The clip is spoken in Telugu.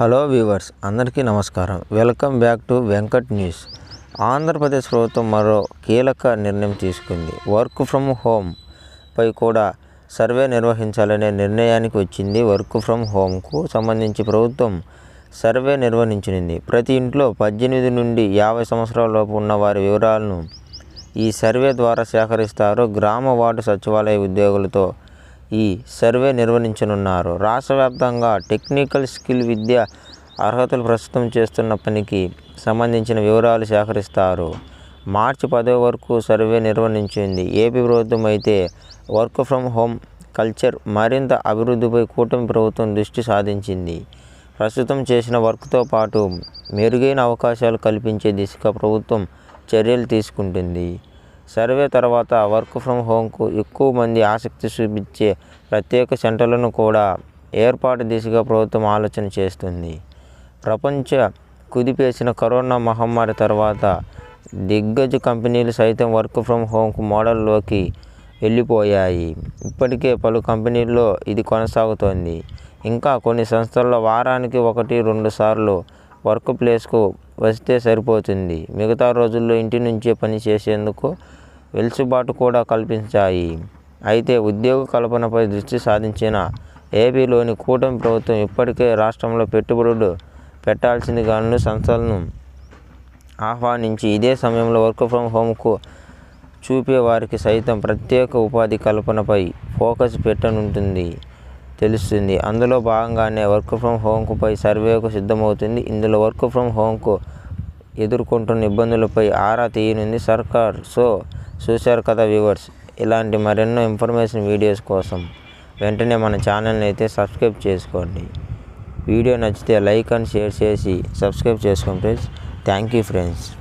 హలో వ్యూవర్స్ అందరికీ నమస్కారం. Welcome back to Venkat news. Andhra Pradesh ప్రభుత్వం మరో కీలక నిర్ణయం తీసుకుంది. వర్క్ ఫ్రమ్ హోమ్ పై కూడా సర్వే నిర్వహించాలనే నిర్ణయానికి వచ్చింది వర్క్ ఫ్రమ్ హోమ్కు సంబంధించి ప్రభుత్వం సర్వే నిర్వహించనుంది. ప్రతి ఇంట్లో పద్దెనిమిది నుండి యాభై సంవత్సరాల లోపు ఉన్న వారి వివరాలను ఈ సర్వే ద్వారా సేకరిస్తారు గ్రామ వార్డు సచివాలయ ఉద్యోగులతో ఈ సర్వే నిర్వహించనున్నారు. రాష్ట్ర వ్యాప్తంగా టెక్నికల్ స్కిల్ విద్య అర్హతలు ప్రస్తుతం చేస్తున్న పనికి సంబంధించిన వివరాలు సేకరిస్తారు. మార్చి పదో వరకు సర్వే నిర్వహించింది. ఏపీ ప్రభుత్వం అయితే వర్క్ ఫ్రమ్ హోమ్ కల్చర్ మరింత అభివృద్ధిపై కూటమి ప్రభుత్వం దృష్టి సాధించింది. ప్రస్తుతం చేసిన వర్క్తో పాటు మెరుగైన అవకాశాలు కల్పించే దిశగా ప్రభుత్వం చర్యలు తీసుకుంటుంది. సర్వే తర్వాత వర్క్ ఫ్రమ్ హోమ్కు ఎక్కువ మంది ఆసక్తి చూపించే ప్రత్యేక సెంటర్లను కూడా ఏర్పాటు దిశగా ప్రభుత్వం ఆలోచన చేస్తుంది. ప్రపంచ కుదిపేసిన కరోనా మహమ్మారి తర్వాత దిగ్గజ కంపెనీలు సైతం వర్క్ ఫ్రమ్ హోమ్కు మోడల్లోకి వెళ్ళిపోయాయి. ఇప్పటికే పలు కంపెనీల్లో ఇది కొనసాగుతోంది. ఇంకా కొన్ని సంస్థల్లో వారానికి ఒకటి రెండు సార్లు వర్క్ ప్లేస్కు వస్తే సరిపోతుంది. మిగతా రోజుల్లో ఇంటి నుంచే పని చేసేందుకు వెలుసుబాటు కూడా కల్పించాయి. అయితే ఉద్యోగ కల్పనపై దృష్టి సాధించిన ఏపీలోని కూటమి ప్రభుత్వం ఇప్పటికే రాష్ట్రంలో పెట్టుబడులు పెట్టాల్సిందిగాను సంస్థలను ఆహ్వానించి ఇదే సమయంలో వర్క్ ఫ్రమ్ హోమ్కు చూపే వారికి సైతం ప్రత్యేక ఉపాధి కల్పనపై ఫోకస్ పెట్టనుంటుంది తెలుస్తుంది. అందులో భాగంగానే వర్క్ ఫ్రమ్ హోమ్కుపై సర్వేకు సిద్ధమవుతుంది. ఇందులో వర్క్ ఫ్రమ్ హోమ్కు ఎదుర్కొంటున్న ఇబ్బందులపై ఆరా తీయనుంది సర్కార్. సో చూశారు కదా వ్యూవర్స్ ఇలాంటి మరెన్నో ఇన్ఫర్మేషన్ వీడియోస్ కోసం వెంటనే మన ఛానల్ని అయితే సబ్స్క్రైబ్ చేసుకోండి. వీడియో నచ్చితే లైక్ అండ్ షేర్ చేసి సబ్స్క్రైబ్ చేసుకోండి ఫ్రెండ్స్ థ్యాంక్ యూ ఫ్రెండ్స్